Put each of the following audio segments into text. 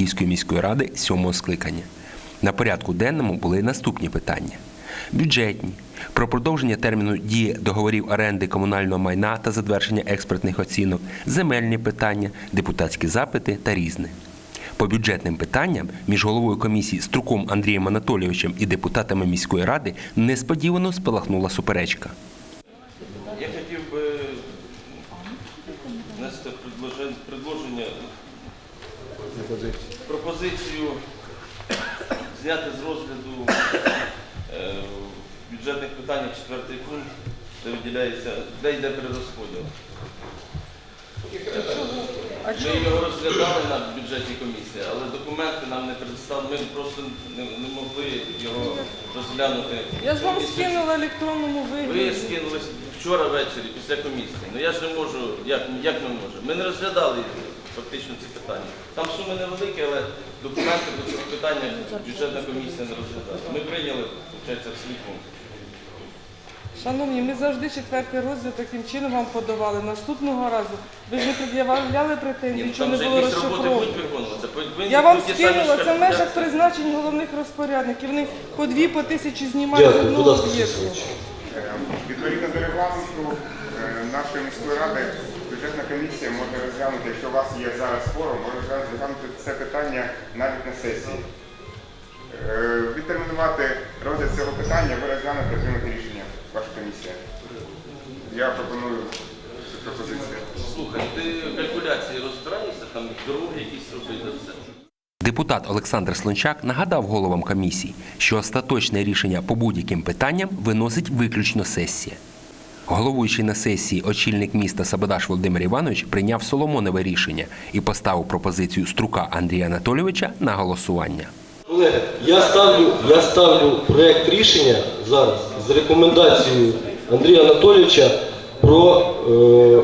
Франківської міської ради сьомого скликання. На порядку денному були наступні питання: бюджетні, про продовження терміну дії договорів оренди комунального майна та затвердження експертних оцінок, земельні питання, депутатські запити та різне. По бюджетним питанням між головою комісії Струком Андрієм Анатолійовичем і депутатами міської ради несподівано спалахнула суперечка. Пропозицію зняти з розгляду е, бюджетних питань четвертий пункт, де виділяється, де йде перерозподіл. Ми його розглядали на бюджетній комісії, але документи нам не представили, ми просто не, не могли його розглянути. Я ж вам скинула в електронному ви вигляді. скинули вчора ввечері після комісії. Ну я ж не можу, як, як ми можемо? Ми не розглядали фактично ці питання. Там суми невеликі, але документи до цього питання бюджетна комісія не розглядала. Ми прийняли, виходить, в свій пункт. Шановні, ми завжди четвертий розділ таким чином вам подавали. Наступного разу ви ж не пред'являли Ні, ну, не вже було якісь роботи розшифровки. будуть виконуватися. повинні Я вам бути самі скинула, це в шляхи. межах призначень головних розпорядників. Вони по дві, по тисячі знімають з Дякую, будь одного ласка, об'єкту. Е, Відповідно до регламенту е, нашої міської ради бюджетна комісія може розглянути, якщо у вас є зараз форум, може розглянути це питання навіть на сесії. Е, Відтермінувати розгляд цього питання, ви розглянете приймете рішення, ваша комісія. Я пропоную пропозицію. Слухай, ти калькуляції розбираєшся, там дороги якісь робити, все. Депутат Олександр Слончак нагадав головам комісії, що остаточне рішення по будь-яким питанням виносить виключно сесія. Головуючий на сесії очільник міста Сабадаш Володимир Іванович прийняв Соломонове рішення і поставив пропозицію Струка Андрія Анатолійовича на голосування. Колеги, я ставлю, я ставлю проект рішення зараз з рекомендацією Андрія Анатолійовича про е,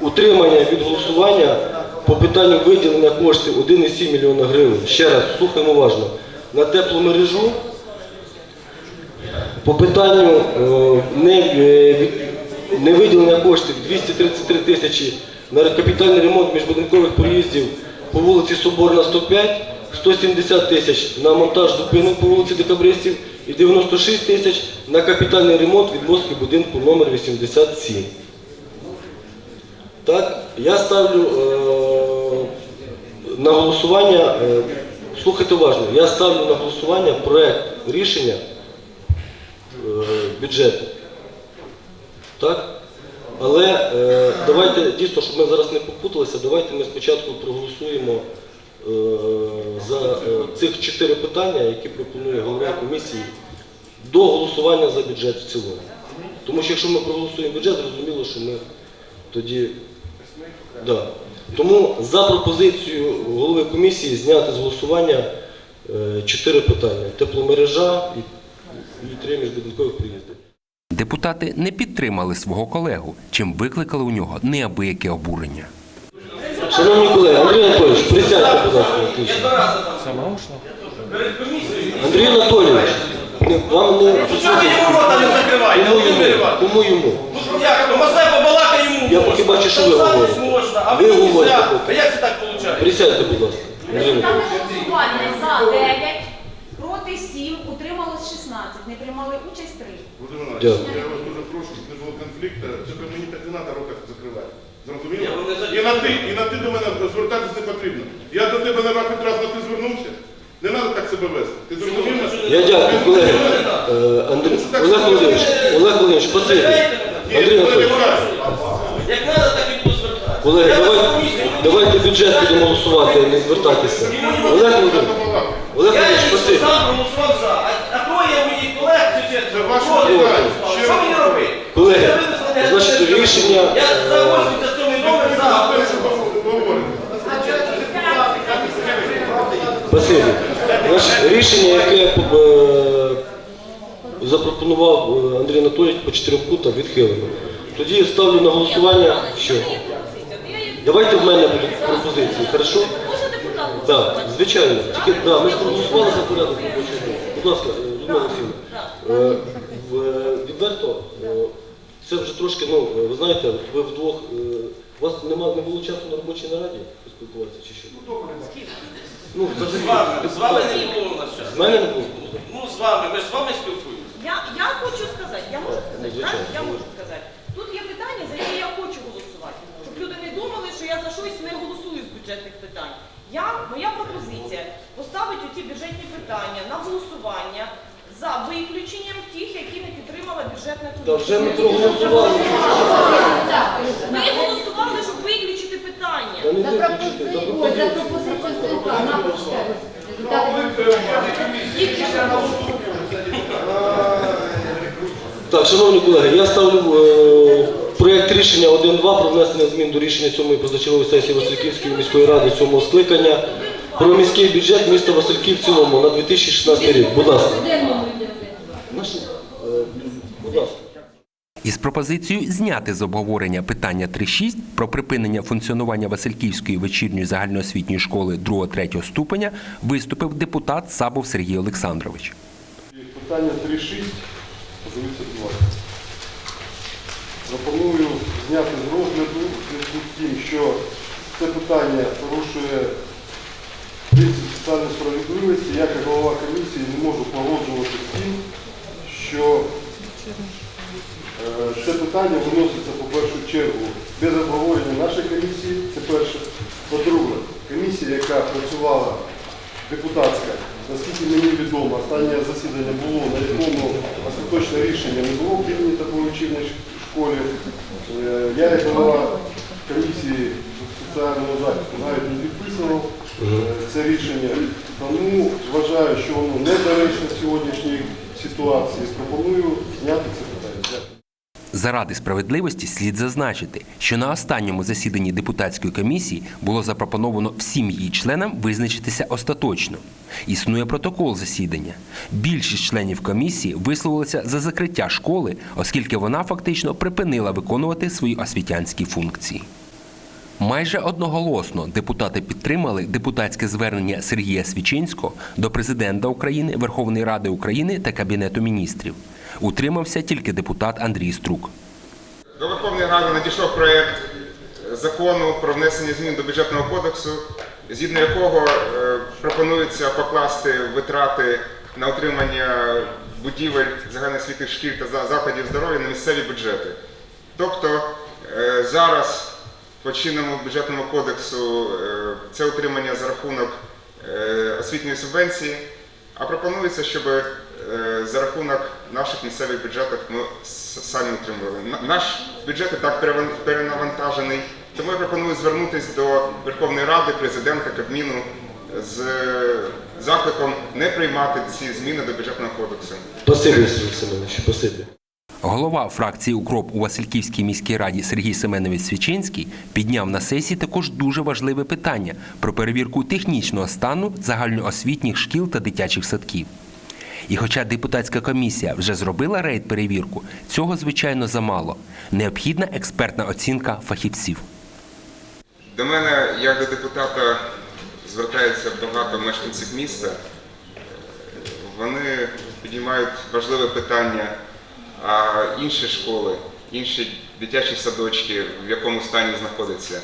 утримання від голосування по питанню виділення коштів 1,7 мільйона гривень. Ще раз, слухаємо уважно. На теплу мережу по питанню е, не, е, не виділення коштів 233 тисячі на капітальний ремонт міжбудинкових проїздів по вулиці Соборна 105, 170 тисяч на монтаж зупинок по вулиці Декабристів і 96 тисяч на капітальний ремонт відмостки будинку номер 87. Так, я ставлю е, на голосування, е, слухайте уважно, я ставлю на голосування проект рішення бюджету. Так? Але е, давайте дійсно, щоб ми зараз не попуталися, давайте ми спочатку проголосуємо е, за е, цих чотири питання, які пропонує голова комісії, до голосування за бюджет в цілому. Тому що якщо ми проголосуємо бюджет, зрозуміло, що ми тоді. Да. Тому за пропозицією голови комісії зняти з голосування е, чотири питання: тепломережа і три міжбудинкових приїзди. Депутати не підтримали свого колегу, чим викликали у нього неабияке обурення. Шановні колеги, Андрій Анатолійович, присядьте, будь ласка, отлично. Андрій Анатолійович, не- вам не Чого йому рота не закриваєте? кому йому? Кому йому? Ну як, ну побалакай йому Я поки бачу, що ви Сам говорите. можна, а Ви говорите нельзя. А як це так виходить? Присядьте, будь ласка. Андрій Там Анатолійович. голосування за 9, участь 3. Володимир Дякую. Іванович, я вас дуже прошу, щоб не було конфлікту, тільки мені так не треба рота закривати. Зрозуміло? Не І на ти, і на ти до мене звертатись не потрібно. Я до тебе на хоч раз на ти звернувся. Не треба так себе вести. Ти зрозумів? Я дякую, колеги. Е, Андрій, Олег Володимирович, Олег Володимирович. Ні, Андрій Анатолійович. Як треба, так і буду звертатися. колеги, Я давайте, бюджет будемо голосувати, а не звертатися. Олег Володимирович, Олег Я Володимирович, лично спасибі. сам проголосував за, а, а троє моїх колег чи Це Ще Що мені робити? Колеги, значить, рішення. Я за е, 87 номер за. Спасибі. Значить, рішення, яке е, запропонував е, Андрій Анатолійович по чотирьом пунктам, відхилено. Тоді ставлю на голосування, що давайте в мене будуть пропозиції, хорошо? Так, звичайно. Тільки да, ми ж проголосували за порядок робочого дня. Будь ласка, Людмила Олексійовна. Е, Відверто, е, це вже трошки, ну, е, ви знаєте, ви вдвох е, У вас нема, не було часу на робочій нараді поспілкуватися чи що? Ну, З вами, з вами не було у нас З мене не було. Ну, з вами, ми ж з вами спілкуємося. Я, я хочу сказати, я можу сказати, так? звичайно. Я можу сказати. Тут є питання, за які я хочу голосувати. Щоб люди не думали, що я за щось не голосую з бюджетних питань. Я, моя пропозиція поставити ці бюджетні питання на голосування за виключенням тих, які не підтримала бюджетна Та вже ми проголосували. Ми голосували, щоб виключити питання. Та не виключити, за пропозицію. Так, шановні колеги, я ставлю е, проєкт рішення 1.2 про внесення змін до рішення 7-ї позачергової сесії Васильківської міської ради 7 скликання про міський бюджет міста Васильків в цілому на 2016 рік. Будь ласка. Наш, е, Будь ласка. Із пропозицією зняти з обговорення питання 3.6 про припинення функціонування Васильківської вечірньої загальноосвітньої школи 2-3 ступеня виступив депутат Сабов Сергій Олександрович. Питання 3.6 позивиться 2. Пропоную зняти з розгляду зв'язку тим, що це питання порушує принцип соціальної справедливості. Я, як голова комісії, не можу погоджувати з тим, що це питання виноситься по першу чергу без обговорення нашої комісії. Це перше. По-друге, комісія, яка працювала депутатська, наскільки мені відомо, останнє засідання було, на якому остаточне рішення не було прийнято по вечірній школі. Е, Я, як голова комісії соціального захисту, навіть не підписував е, це рішення. Тому вважаю, що воно недоречно в сьогоднішній ситуації. Пропоную зняти це. Заради справедливості слід зазначити, що на останньому засіданні депутатської комісії було запропоновано всім її членам визначитися остаточно. Існує протокол засідання. Більшість членів комісії висловилися за закриття школи, оскільки вона фактично припинила виконувати свої освітянські функції. Майже одноголосно депутати підтримали депутатське звернення Сергія Свічинського до президента України, Верховної Ради України та Кабінету міністрів. Утримався тільки депутат Андрій Струк. До Верховної Ради надійшов проєкт закону про внесення змін до бюджетного кодексу, згідно якого е, пропонується покласти витрати на утримання будівель загальноосвітніх шкіл та закладів здоров'я на місцеві бюджети. Тобто е, зараз по чинному бюджетному кодексу е, це утримання за рахунок освітньої субвенції, а пропонується, щоб за рахунок наших місцевих бюджетів ми самі утримували. На- Наш бюджет і так переван- перенавантажений, тому я пропоную звернутися до Верховної Ради, президента, Кабміну з закликом не приймати ці зміни до бюджетного кодексу. Спасибі, Сергій Семенович, спасибі. Голова фракції Укроп у Васильківській міській раді Сергій Семенович Свічинський підняв на сесії також дуже важливе питання про перевірку технічного стану загальноосвітніх шкіл та дитячих садків. І хоча депутатська комісія вже зробила рейд перевірку, цього звичайно замало. Необхідна експертна оцінка фахівців. До мене, як до депутата, звертаються багато мешканців міста. Вони піднімають важливе питання, а інші школи, інші дитячі садочки, в якому стані знаходяться.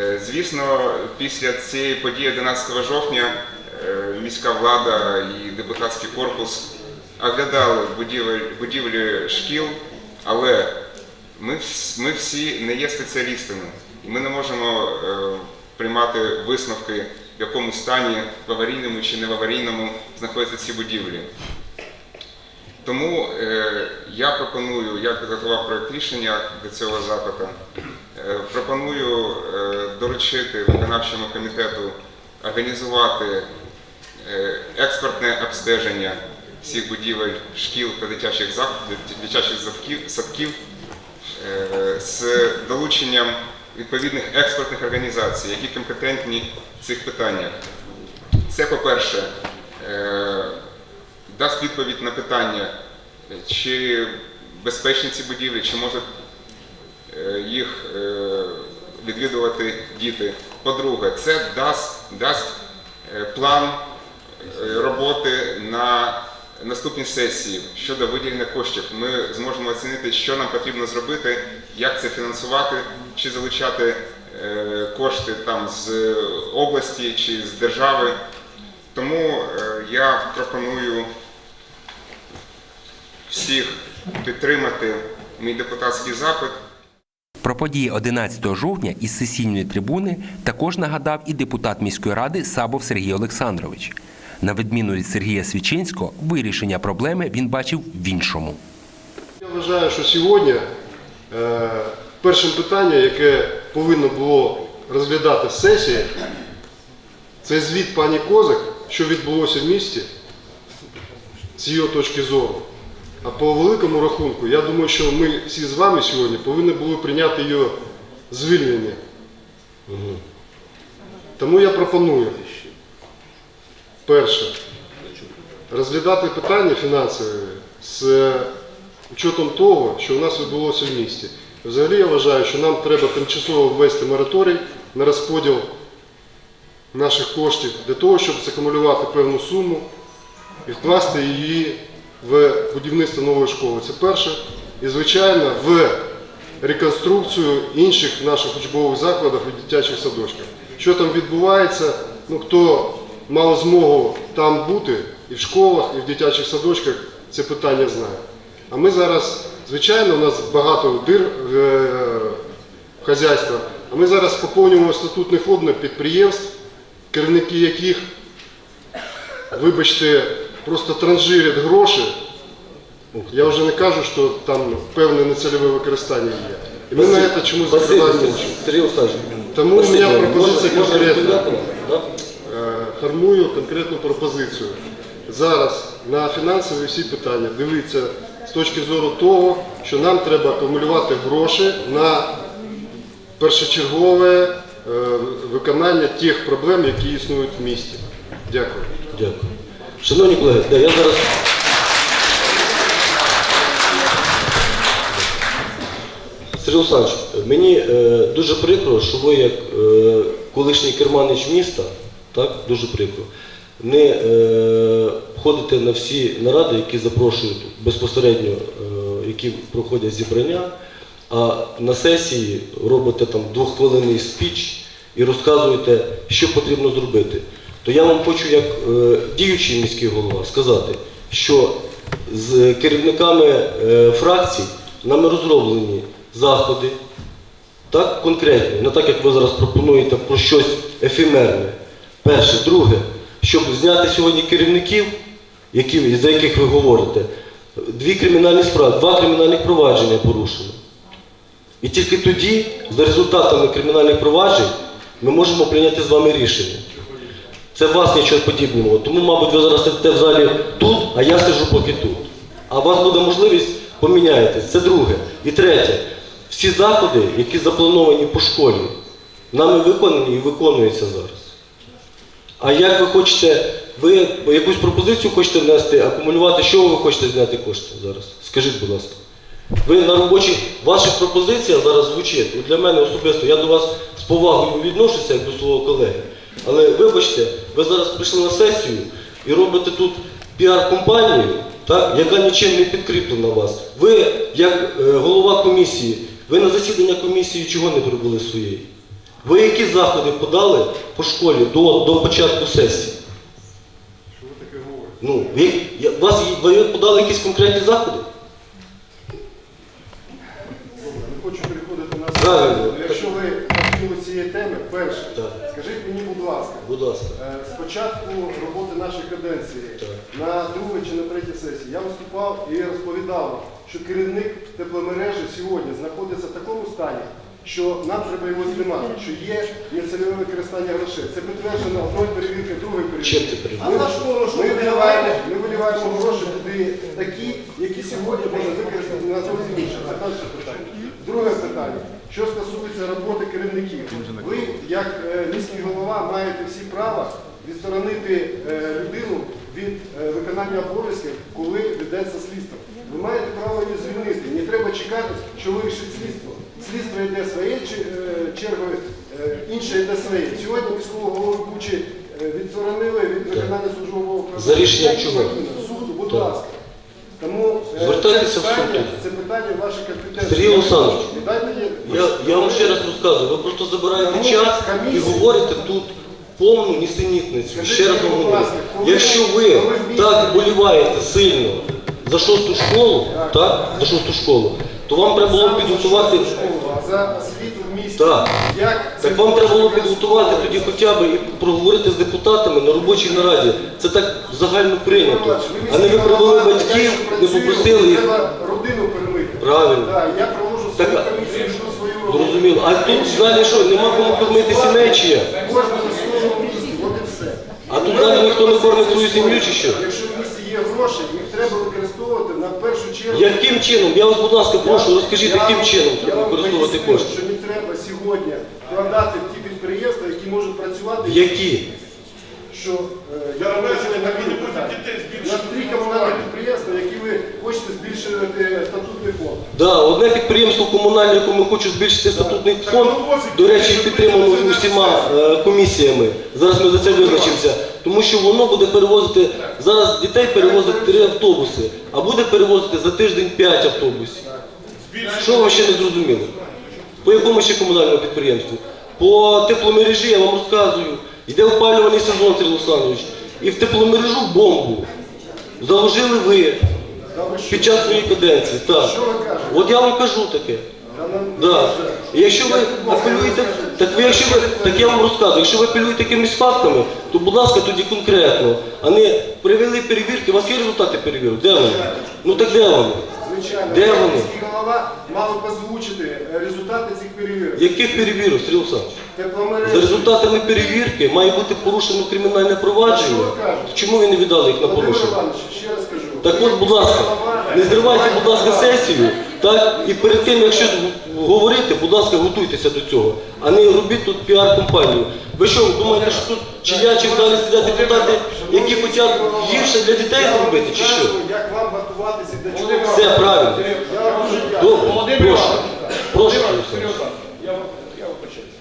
Е, Звісно, після цієї події 11 жовтня міська влада і депутатський корпус оглядали будівлі шкіл, але ми, ми всі не є спеціалістами, і ми не можемо е, приймати висновки, в якому стані в аварійному чи не в аварійному знаходяться ці будівлі. Тому е, я пропоную, я підготував проект рішення до цього запиту, е, пропоную е, доручити виконавчому комітету організувати е, експертне обстеження всіх будівель шкіл та дитячих, садків, е, з долученням відповідних експертних організацій, які компетентні в цих питаннях. Це, по-перше, е, дасть відповідь на питання, чи безпечні ці будівлі, чи можуть е, їх е, відвідувати діти. По-друге, це дасть, дасть е, план е, роботи на наступні сесії щодо виділення коштів, ми зможемо оцінити, що нам потрібно зробити, як це фінансувати, чи залучати е, кошти там з області чи з держави. Тому е, я пропоную всіх підтримати мій депутатський запит. Про події 11 жовтня із сесійної трибуни також нагадав і депутат міської ради Сабов Сергій Олександрович. На відміну від Сергія Свічинського, вирішення проблеми він бачив в іншому. Я вважаю, що сьогодні е, першим питанням, яке повинно було розглядати сесія, це звіт пані Козак, що відбулося в місті з її точки зору. А по великому рахунку, я думаю, що ми всі з вами сьогодні повинні були прийняти її звільнення. Тому я пропоную, перше, розглядати питання фінансові з учетом того, що у нас відбулося в місті. Взагалі я вважаю, що нам треба тимчасово ввести мораторій на розподіл наших коштів для того, щоб закумулювати певну суму і вкласти її в будівництво нової школи. Це перше. І, звичайно, в реконструкцію інших наших учбових закладів і дитячих садочків. Що там відбувається, ну хто мав змогу там бути і в школах, і в дитячих садочках, це питання знає. А ми зараз, звичайно, у нас багато дир в е, хазяйствах, а ми зараз поповнюємо статутний фонд на підприємств, керівники яких вибачте, просто транжирять гроші. Я вже не кажу, що там певне нецільове використання є. І ми на це чомусь увагу. Тому у мене пропозиція конкретна. відповідати нам, да? Е, формую конкретну пропозицію. Зараз на фінансові всі питання дивіться з точки зору того, що нам треба акумулювати гроші на першочергове е, виконання тих проблем, які існують в місті. Дякую. Дякую. Шановні колеги, да, я зараз. Сергій Олександрович, мені е, дуже прикро, що ви, як е, колишній керманич міста, так, дуже прикро, не е, ходите на всі наради, які запрошують безпосередньо, е, які проходять зібрання, а на сесії робите там двоххвилинний спіч і розказуєте, що потрібно зробити. То я вам хочу, як е, діючий міський голова, сказати, що з керівниками е, фракцій нами розроблені заходи, так, конкретні, не так, як ви зараз пропонуєте про щось ефемерне. Перше. Друге, щоб зняти сьогодні керівників, які, за яких ви говорите, дві кримінальні справи, два кримінальних провадження порушено. І тільки тоді, за результатами кримінальних проваджень, ми можемо прийняти з вами рішення. Це вас нічого подібного. Тому, мабуть, ви зараз сидите в залі тут, а я сиджу поки тут. А у вас буде можливість поміняєтесь. Це друге. І третє. Всі заходи, які заплановані по школі, нами виконані і виконуються зараз. А як ви хочете, ви якусь пропозицію хочете внести, акумулювати, що ви хочете зняти кошти зараз? Скажіть, будь ласка. Ви на робочій, ваша пропозиція зараз звучить. Для мене особисто, я до вас з повагою відношуся як до свого колеги. Але вибачте, ви зараз прийшли на сесію і робите тут піар-компанію, яка нічим не підкріплена вас. Ви, як е, голова комісії, ви на засідання комісії чого не зробили своєї? Ви які заходи подали по школі до, до початку сесії? Що ви таке говорите? Ну, ви, я- вас, ви подали якісь конкретні заходи? Добре, не хочу переходити на Правильно. Якщо ви торкнули цієї теми, перше, Так. скажіть мені, будь ласка, Будь ласка. Е, Спочатку роботи нашої каденції Так. на другій чи на третій сесії я виступав і розповідав, що керівник тепломережі сьогодні знаходиться в такому стані, що нам треба його знімати, що є нецільове використання грошей. Це підтверджено одної перевірки, другої перевірки. Ми, ми, виливаємо, ми виливаємо гроші туди такі, які сьогодні можна використати на зовсім інше. Це перше питання. Друге питання. Що стосується роботи керівників, ви, як е, міський голова, маєте всі права відсторонити е, людину від е, виконання обов'язків, коли ведеться слідство. Ви маєте право її звільнити. Не треба чекати, що вирішить слідство. Слідство йде своєю е, чергою, е, інше йде своєю. Сьогодні міського голови Бучі е, відсторонили від виконання службового За рішенням чого? суду. Будь ласка. Тому Звертайтеся це в суд це питання вашої компетенції. Сергій Олександрович, Я, я вам ще раз розказую, ви просто забираєте час і говорите тут повну нісенітницю. Ще раз вам говорю. Якщо ви так боліваєте сильно за шосту школу, так, за шосту школу, то вам треба було підготувати. За освіту в місті. Так. Як це Так вам треба було підготувати тоді хоча б і проговорити з депутатами на робочій нараді. Це так загально прийнято. А не ви привели батьків, не попросили їх. Треба родину перемити. Правильно. Так, я проводжу Так, свою а- комісію, веду свою роботу. Зрозуміло. А тут залі що, нема кому кормити сімей чи як? Кожна на своєму місці, от і все. А тут далі ніхто не кормить свою сім'ю чи що? Якщо в місті є гроші, їх треба використовувати Яким чином? Я вас, будь ласка, прошу, розкажіть, яким чином я треба вам використовувати поясню, кошти? Що не треба сьогодні вкладати в ті підприємства, які можуть працювати. Які? Що е, я Я на так і не буде питання. дітей У нас три комунальні підприємства, які ви хочете збільшити статутний фонд. Да, одне підприємство комунальне, якому хочу збільшити статутний фонд, до речі, підтримано усіма е, комісіями. Зараз ми за це визначимося. Тому що воно буде перевозити, зараз дітей перевозить три автобуси, а буде перевозити за тиждень п'ять автобусів. Що вам ще не зрозуміло? По якому ще комунальному підприємству? По тепломережі я вам розказую. Йде опалювальний сезон, Сергій Олександрович. І в тепломережу бомбу заложили ви під час своєї каденції. Так. От я вам кажу таке. Да. І якщо ви апелюєте, так ви, якщо ви, так я вам розказую, якщо ви апелюєте якимись фактами, то будь ласка тоді конкретно, а не привели перевірки, у вас є результати перевірок? Де вони? Ну так де вони? Звичайно, Де вони? міський голова мав озвучити результати цих перевірок. Яких перевірок, Сергій Олександрович? Тепломережі. За результатами перевірки має бути порушено кримінальне провадження. Чому ви не віддали їх на Володимир порушення? Іванович, ще раз кажу. Так от, будь ласка, не зривайте, будь ласка, сесію, так, і перед тим, якщо говорити, будь ласка, готуйтеся до цього, а не робіть тут піар-компанію. Ви що, думаєте, що тут чи я, чи в залі сидять депутати, які хочуть гірше для дітей зробити, чи що? Як вам готуватися для чоловіка? Все правильно. Добре, прошу. Прошу, Олександр. Серйозно, я вам я вибачаюсь.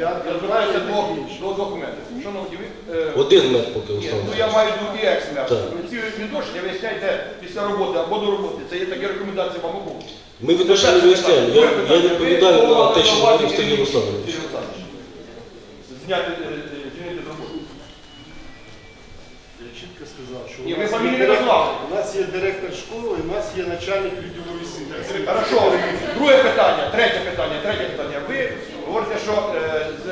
Я Я звертаюся до, до документів. Шановні, ви, е, Один мед поки ні, ну я маю і екс-мер. Так. Ці відношення виясняйте після роботи або до роботи. Це є такі рекомендації вам обох. Ми відношення не виясняємо. Я, я відповідаю на те, що говорив Сергій Олександрович. Зняти, е, е, звільнити з роботи. Я чітко сказав, що Ні, у ви нас є не директор- назвали. У нас є директор школи, у нас є начальник відділу освіти. Хорошо. Друге питання, третє питання, третє питання. Ви говорите, що е, з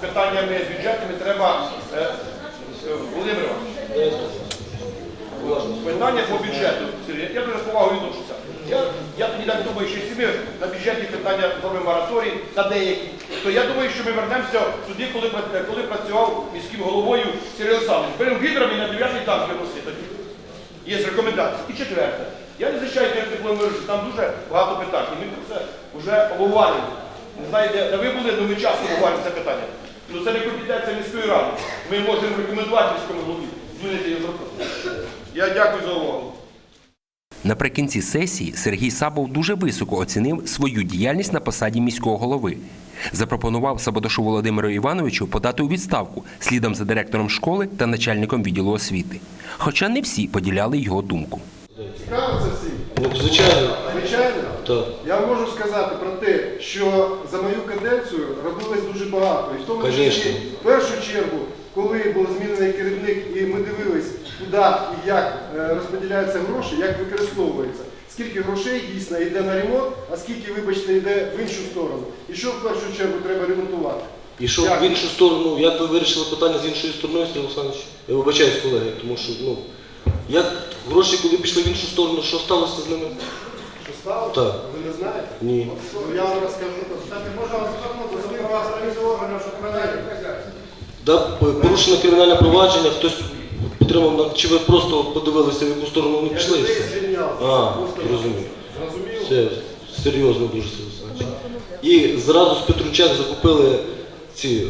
питаннями бюджетними треба е, е, Володимир Іванович, Питання по бюджету. Я дуже з повагою відношуся. Я, тоді так думаю, що якщо ми на бюджетні питання зробимо мораторій на деякі, то я думаю, що ми вернемося тоді, коли, працював міським головою Сергій Олександрович. Беремо відрами на 9 танк виносити. Є рекомендації. І четверте. Я не захищаю тепломережі, там дуже багато питань. І ми про це вже обговорюємо. Не знаю, де, де ви були, але ми часто обговорюємо це питання. Ну це не компетенція міської ради. Ми можемо рекомендувати міському голові змінити її зробити. Я дякую за увагу. Наприкінці сесії Сергій Сабов дуже високо оцінив свою діяльність на посаді міського голови. Запропонував Сабодошу Володимиру Івановичу подати у відставку слідом за директором школи та начальником відділу освіти. Хоча не всі поділяли його думку. Цікаво це всім? Ну, звичайно, Звичайно. Так. Я можу сказати про те, що за мою каденцію робилось дуже багато. І в тому числі, в першу чергу, коли був змінений керівник, і ми дивились, куди і як е, розподіляються гроші, як використовується. Скільки грошей дійсно йде на ремонт, а скільки, вибачте, йде в іншу сторону. І що в першу чергу треба ремонтувати? І що в іншу сторону, як ви вирішили питання з іншою стороною, Сергій Олександрович? Я вибачаюсь, колеги, тому що, ну, як гроші, коли пішли в іншу сторону, що сталося з ними? Що стало? Так. Ви не знаєте? Ні. Ну, я вам розкажу. Кстати, можна вас звернути до правоохоронних щоб провели. Да, порушено кримінальне провадження, хтось підтримав, на- чи ви просто подивилися, в яку сторону вони Я пішли? і людей все? звільняв. А, розумію. Зрозуміло? Це серйозно дуже Олександрович. І зразу з Петручак закупили ці е,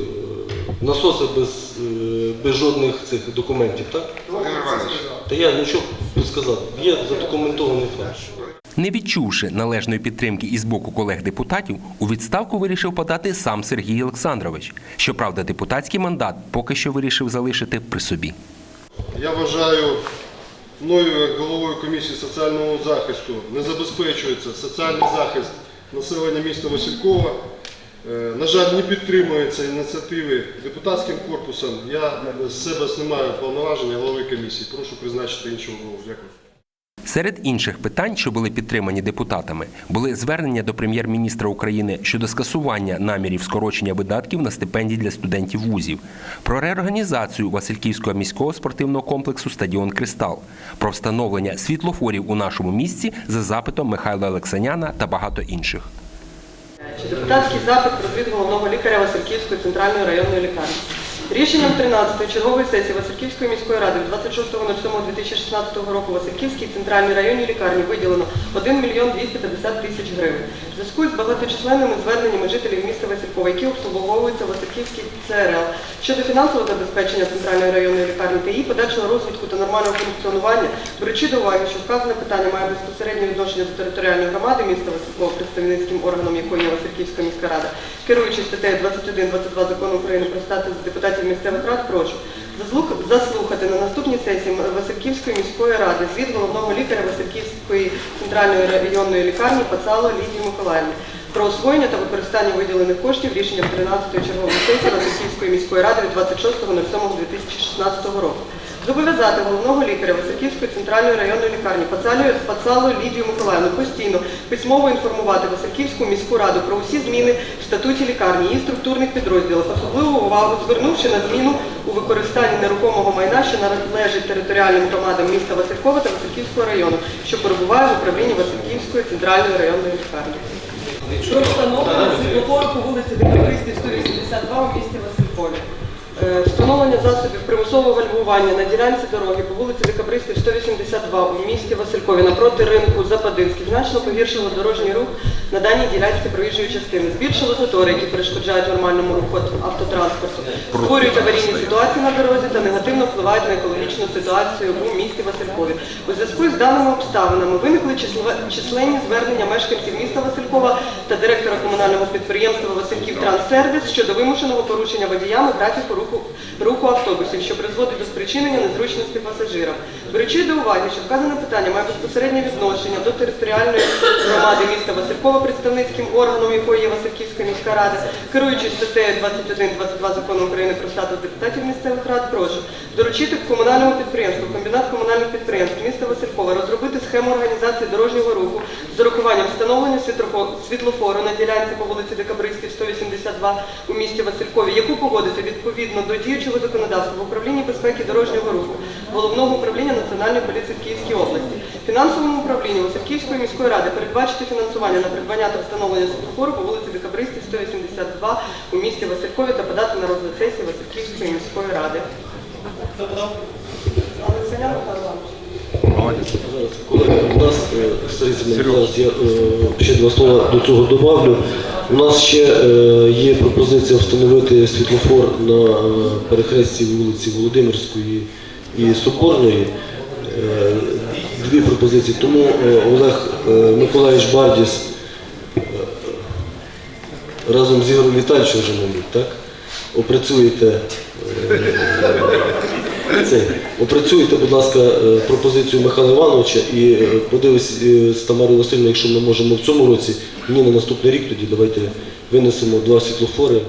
насоси без, е, без жодних цих документів, так? Володимир Іванович, Та я нічого не сказав. Є задокументований факт. Не відчувши належної підтримки із боку колег-депутатів, у відставку вирішив подати сам Сергій Олександрович. Щоправда, депутатський мандат поки що вирішив залишити при собі. Я вважаю мною як головою комісії соціального захисту не забезпечується соціальний захист населення міста Василькова. Е, На жаль, не підтримуються ініціативи депутатським корпусом. Я з себе знімаю повноваження голови комісії. Прошу призначити іншого голову. Дякую. Серед інших питань, що були підтримані депутатами, були звернення до прем'єр-міністра України щодо скасування намірів скорочення видатків на стипендії для студентів вузів, про реорганізацію Васильківського міського спортивного комплексу Стадіон Кристал, про встановлення світлофорів у нашому місті за запитом Михайла Олексаняна та багато інших. Депутатський запит про звіт лікаря Васильківської центральної районної лікарні. Рішенням 13-ї чергової сесії Васильківської міської ради від 26.07.2016 року Васильківській центральній районній лікарні виділено 1 мільйон 250 тисяч гривень. В зв'язку з багаточисленними зверненнями жителів міста Василькова, які обслуговуються Васильківській ЦРЛ щодо фінансового забезпечення центральної районної лікарні та її подальшого розвитку та нормального функціонування, беручи до уваги, що вказане питання має безпосереднє відношення до територіальної громади міста Василькова, представницьким органом якої є Васильківська міська рада, керуючись статтею 21-22 закону України про статус депутатів місцевих рад, прошу заслухати на наступній сесії Васильківської міської ради звіт головного лікаря Васильківської центральної районної лікарні Пацало Лідії Миколаївни про освоєння та використання виділених коштів рішенням 13-ї чергової сесії Васильківської міської ради від 26.07.2016 року. Зобов'язати головного лікаря Васильківської центральної районної лікарні Пацало Лідію Миколаївну постійно письмово інформувати Васильківську міську раду про усі зміни в статуті лікарні, її структурних підрозділах, особливу увагу звернувши на зміну у використанні нерухомого майна, що належить територіальним громадам міста Василькова та Васильківського району, що перебуває в управлінні Васильківської центральної районної лікарні. Про встановлення світлофору по вулиці Декабристів 182 у місті Василькові. Е, Встановлення засобів примусового гальмування на ділянці дороги по вулиці Декабристів 182 у місті Василькові напроти ринку Западинський значно погіршило дорожній рух на даній ділянці проїжджої частини. Збільшило затори, які перешкоджають нормальному руху автотранспорту, створюють аварійні ситуації на дорозі та негативно впливають на екологічну ситуацію у місті Василькові. У зв'язку з даними обставинами виникли численні звернення мешканців міста Василькова та директора комунального підприємства Васильків Транссервіс щодо вимушеного порушення водіями графіку руху, руху автобусів, що призводить до спричинення незручності пасажирам. Беручи до уваги, що вказане питання має безпосереднє відношення до територіальної громади міста Василькова, представницьким органом якої є Васильківська міська рада, керуючись статтею 21-22 закону України про статус депутатів місцевих рад, прошу доручити комунальному підприємству, комбінат комунальних підприємств міста Василькова розробити схему організації дорожнього руху з урахуванням встановлення світлофо- світлофору на ділянці по вулиці Декабристів 182 у місті Василькові, яку погодити відповідно до діючого законодавства в управлінні безпеки дорожнього руху Головного управління Національної поліції в Київській області. Фінансовому управлінню Васильківської міської ради передбачити фінансування на придбання та встановлення світлофору по вулиці Декабристів 182 у місті Василькові та подати на розгляд сесії Васильківської міської ради. Колеги, у нас, я ще два слова до цього добавлю. У нас ще е, є пропозиція встановити світлофор на е, перехресті вулиці Володимирської і Соборної. Е, Дві пропозиції. Тому Олег Миколаївич Бардіс разом з Ігорем Віталійовичем вже мабуть, так? Опрацюєте це, опрацюйте, будь ласка, е, пропозицію Михайла Івановича і е, подивись е, з Тамарою Васильовною, якщо ми можемо в цьому році, ні на наступний рік, тоді давайте винесемо два світлофори